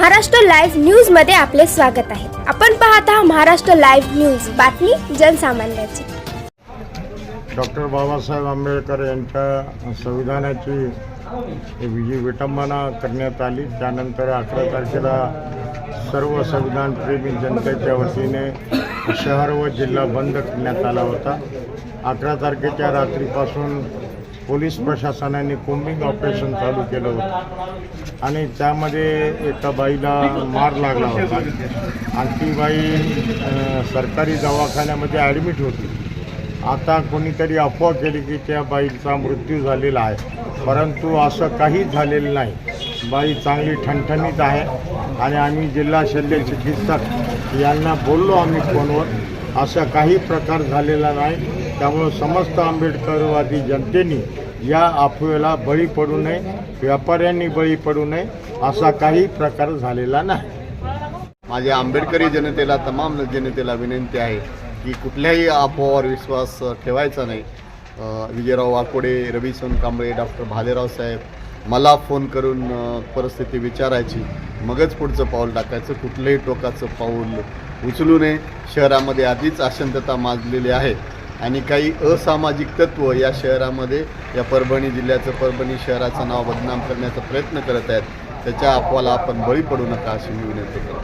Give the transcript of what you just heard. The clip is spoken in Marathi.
महाराष्ट्र लाईव्ह न्यूजमध्ये आपले स्वागत आहे. आपण पाहत आहात महाराष्ट्र लाईव्ह न्यूज. बातमी जनसामान्याची. डॉक्टर बाबासाहेब आंबेडकर यांच्या संविधानाची विजय विटंबना करण्यात आली. त्यानंतर अकरा तारखेला सर्व संविधानप्रेमी जनतेच्या वतीने शहर व जिल्हा बंद करण्यात आला होता. अकरा तारखेच्या रात्रीपासून पोलीस प्रशासनाने कोम्बिंग ऑपरेशन चालू केलं होतं. आणि त्यामध्ये एका बाईला मार लागला होता. आणि ती बाई सरकारी दवाखान्यामध्ये ॲडमिट होती. आता कोणीतरी अफवा केली की त्या बाईचा मृत्यू झालेला आहे. परंतु असं काहीच झालेलं नाही. बाई चांगली ठणठणीत आहे. आणि आम्ही जिल्हा शल्य चिकित्सक यांना बोललो आम्ही फोनवर. असा काही प्रकार झालेला नाही. त्यामुळं समस्त आंबेडकरवादी जनतेने या अफवेला बळी पडू नये व्यापाऱ्यांनी बळी पडू नये असा काही प्रकार झालेला नाही. माझ्या आंबेडकरी जनतेला तमाम जनतेला विनंती आहे की कुठल्याही अफवावर विश्वास ठेवायचा नाही. विजयराव वाकोडे रवी सोनकांबळे डॉक्टर भालेराव साहेब मला फोन करून परिस्थिती विचारायची. मगच पुढचं पाऊल टाकायचं. कुठलंही टोकाचं पाऊल उचलू नये. शहरामध्ये आधीच अशांतता माजलेली आहे. आणि काही असामाजिक तत्व या शहरामध्ये या परभणी जिल्ह्याचं परभणी शहराचं नाव बदनाम करण्याचा प्रयत्न करत आहेत. त्याच्या अफवाला आपण बळी पडू नका अशी मी विनंती करतो.